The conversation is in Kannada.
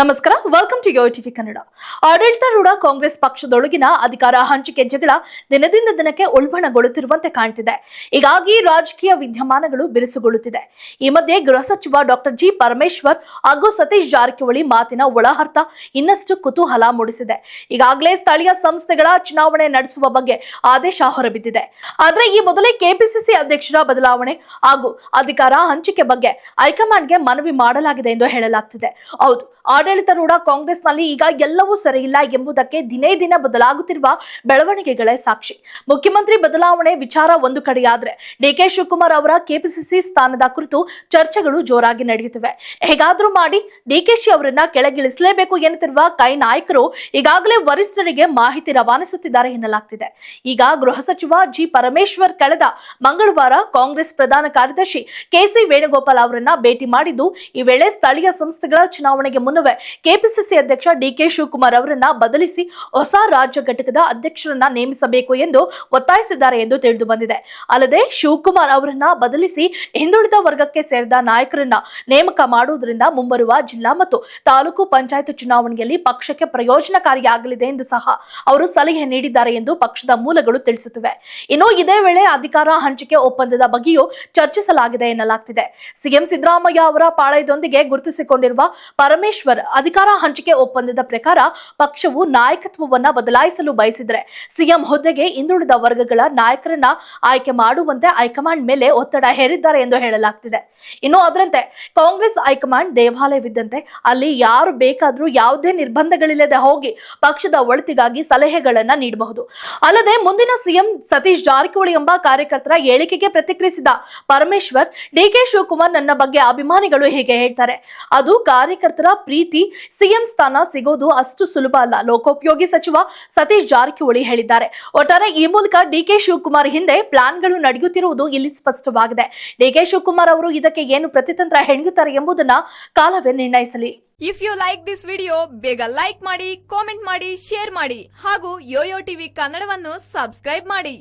ನಮಸ್ಕಾರ welcome to Yo TV Kannada ಆಡಳಿತಾರೂಢ ಕಾಂಗ್ರೆಸ್ ಪಕ್ಷದೊಳಗಿನ ಅಧಿಕಾರ ಹಂಚಿಕೆ ಜಗಳ ದಿನದಿಂದ ದಿನಕ್ಕೆ ಉಲ್ಬಣಗೊಳ್ಳುತ್ತಿರುವಂತೆ ಕಾಣ್ತಿದೆ. ಹೀಗಾಗಿ ರಾಜಕೀಯ ವಿದ್ಯಮಾನಗಳು ಬಿರುಸುಗೊಳ್ಳುತ್ತಿದೆ. ಈ ಮಧ್ಯೆ ಗೃಹ ಸಚಿವ ಡಾಕ್ಟರ್ ಜಿ ಪರಮೇಶ್ವರ್ ಹಾಗೂ ಸತೀಶ್ ಜಾರಕಿಹೊಳಿ ಮಾತಿನ ಒಳಹರ್ಥ ಇನ್ನಷ್ಟು ಕುತೂಹಲ ಮೂಡಿಸಿದೆ. ಈಗಾಗಲೇ ಸ್ಥಳೀಯ ಸಂಸ್ಥೆಗಳ ಚುನಾವಣೆ ನಡೆಸುವ ಬಗ್ಗೆ ಆದೇಶ ಹೊರಬಿದ್ದಿದೆ. ಆದರೆ ಈ ಮೊದಲೇ ಕೆಪಿಸಿಸಿ ಅಧ್ಯಕ್ಷರ ಬದಲಾವಣೆ ಹಾಗೂ ಅಧಿಕಾರ ಹಂಚಿಕೆ ಬಗ್ಗೆ ಹೈಕಮಾಂಡ್ಗೆ ಮನವಿ ಮಾಡಲಾಗಿದೆ ಎಂದು ಹೇಳಲಾಗ್ತಿದೆ. ಹೌದು ಆಡಳಿತಾರೂಢ ಕಾಂಗ್ರೆಸ್ನಲ್ಲಿ ಈಗ ಎಲ್ಲವೂ ಸರಿಯಿಲ್ಲ ಎಂಬುದಕ್ಕೆ ದಿನೇ ದಿನ ಬದಲಾಗುತ್ತಿರುವ ಬೆಳವಣಿಗೆಗಳೇ ಸಾಕ್ಷಿ. ಮುಖ್ಯಮಂತ್ರಿ ಬದಲಾವಣೆ ವಿಚಾರ ಒಂದು ಕಡೆಯಾದ್ರೆ ಡಿಕೆ ಶಿವಕುಮಾರ್ ಅವರ ಕೆಪಿಸಿಸಿ ಸ್ಥಾನದ ಕುರಿತು ಚರ್ಚೆಗಳು ಜೋರಾಗಿ ನಡೆಯುತ್ತಿವೆ. ಹೇಗಾದ್ರೂ ಮಾಡಿ ಡಿಕೆಶಿ ಅವರನ್ನ ಕೆಳಗಿಳಿಸಲೇಬೇಕು ಎನ್ನುತ್ತಿರುವ ಕೈ ನಾಯಕರು ಈಗಾಗಲೇ ವರಿಷ್ಠರಿಗೆ ಮಾಹಿತಿ ರವಾನಿಸುತ್ತಿದ್ದಾರೆ ಎನ್ನಲಾಗ್ತಿದೆ. ಈಗ ಗೃಹ ಸಚಿವ ಜಿ. ಪರಮೇಶ್ವರ್ ಕಳೆದ ಮಂಗಳವಾರ ಕಾಂಗ್ರೆಸ್ ಪ್ರಧಾನ ಕಾರ್ಯದರ್ಶಿ ಕೆಸಿ ವೇಣುಗೋಪಾಲ್ ಅವರನ್ನ ಭೇಟಿ ಮಾಡಿದ್ದು, ಈ ವೇಳೆ ಸ್ಥಳೀಯ ಸಂಸ್ಥೆಗಳ ಚುನಾವಣೆಗೆ ಮುನ್ನವೇ ಕೆಪಿಸಿಸಿ ಅಧ್ಯಕ್ಷ ಡಿಕೆ ಶಿವಕುಮಾರ್ ಅವರನ್ನ ಬದಲಿಸಿ ಹೊಸ ರಾಜ್ಯ ಘಟಕದ ಅಧ್ಯಕ್ಷರನ್ನ ನೇಮಿಸಬೇಕು ಎಂದು ಒತ್ತಾಯಿಸಿದ್ದಾರೆ ಎಂದು ತಿಳಿದು ಬಂದಿದೆ. ಅಲ್ಲದೆ ಶಿವಕುಮಾರ್ ಅವರನ್ನ ಬದಲಿಸಿ ಹಿಂದುಳಿದ ವರ್ಗಕ್ಕೆ ಸೇರಿದ ನಾಯಕರನ್ನ ನೇಮಕ ಮಾಡುವುದರಿಂದ ಮುಂಬರುವ ಜಿಲ್ಲಾ ಮತ್ತು ತಾಲೂಕು ಪಂಚಾಯತ್ ಚುನಾವಣೆಯಲ್ಲಿ ಪಕ್ಷಕ್ಕೆ ಪ್ರಯೋಜನಕಾರಿಯಾಗಲಿದೆ ಎಂದು ಸಹ ಅವರು ಸಲಹೆ ನೀಡಿದ್ದಾರೆ ಎಂದು ಪಕ್ಷದ ಮೂಲಗಳು ತಿಳಿಸುತ್ತಿವೆ. ಇನ್ನು ಇದೇ ವೇಳೆ ಅಧಿಕಾರ ಹಂಚಿಕೆ ಒಪ್ಪಂದದ ಬಗ್ಗೆಯೂ ಚರ್ಚಿಸಲಾಗಿದೆ ಎನ್ನಲಾಗ್ತಿದೆ. ಸಿಎಂ ಸಿದ್ದರಾಮಯ್ಯ ಅವರ ಪಾಳಯದೊಂದಿಗೆ ಗುರುತಿಸಿಕೊಂಡಿರುವ ಪರಮೇಶ್ವರ್ ಅಧಿಕಾರ ಹಂಚಿಕೆ ಒಪ್ಪಂದದ ಪ್ರಕಾರ ಪಕ್ಷವು ನಾಯಕತ್ವವನ್ನ ಬದಲಾಯಿಸಲು ಬಯಸಿದ್ರೆ ಸಿಎಂ ಹುದ್ದೆಗೆ ಹಿಂದುಳಿದ ವರ್ಗಗಳ ನಾಯಕರನ್ನ ಆಯ್ಕೆ ಮಾಡುವಂತೆ ಹೈಕಮಾಂಡ್ ಮೇಲೆ ಒತ್ತಡ ಹೇರಿದ್ದಾರೆ ಎಂದು ಹೇಳಲಾಗ್ತಿದೆ. ಇನ್ನು ಅದರಂತೆ ಕಾಂಗ್ರೆಸ್ ಹೈಕಮಾಂಡ್ ದೇವಾಲಯವಿದ್ದಂತೆ ಅಲ್ಲಿ ಯಾರು ಬೇಕಾದರೂ ಯಾವುದೇ ನಿರ್ಬಂಧಗಳಿಲ್ಲದೆ ಹೋಗಿ ಪಕ್ಷದ ಒಳಿತಿಗಾಗಿ ಸಲಹೆಗಳನ್ನ ನೀಡಬಹುದು. ಅಲ್ಲದೆ ಮುಂದಿನ ಸಿಎಂ ಸತೀಶ್ ಜಾರಕಿಹೊಳಿ ಎಂಬ ಕಾರ್ಯಕರ್ತರ ಹೇಳಿಕೆಗೆ ಪ್ರತಿಕ್ರಿಯಿಸಿದ ಪರಮೇಶ್ವರ್ ಡಿಕೆ ಶಿವಕುಮಾರ್ ನನ್ನ ಬಗ್ಗೆ ಅಭಿಮಾನಿಗಳು ಹೀಗೆ ಹೇಳ್ತಾರೆ. ಅದು ಕಾರ್ಯಕರ್ತರ ಪ್ರೀತಿ ಸಿಎಂ ಸ್ಥಾನ ಸಿಗೋದು ಅಷ್ಟು ಸುಲಭ ಅಲ್ಲ. ಲೋಕೋಪಯೋಗಿ ಸಚಿವ ಸತೀಶ್ ಜಾರಕಿಹೊಳಿ ಹೇಳಿದ್ದಾರೆ. ಒಟ್ಟಾರೆ ಈ ಮೂಲಕ ಡಿಕೆ ಶಿವಕುಮಾರ್ ಹಿಂದೆ ಪ್ಲಾನ್ಗಳು ನಡೆಯುತ್ತಿರುವುದು ಇಲ್ಲಿ ಸ್ಪಷ್ಟವಾಗಿದೆ. ಡಿಕೆ ಶಿವಕುಮಾರ್ ಅವರು ಇದಕ್ಕೆ ಏನು ಪ್ರತಿತಂತ್ರ ಹೆಣೆಯುತ್ತಾರೆ ಎಂಬುದನ್ನ ಕಾಲವೇ ನಿರ್ಣಯಿಸಲಿ. If you like this video ಬೇಗ ಲೈಕ್ ಮಾಡಿ ಕಾಮೆಂಟ್ ಮಾಡಿ ಶೇರ್ ಮಾಡಿ ಹಾಗೂ ಯೋಯೋ ಟಿವಿ ಕನ್ನಡವನ್ನು ಸಬ್ಸ್ಕ್ರೈಬ್ ಮಾಡಿ.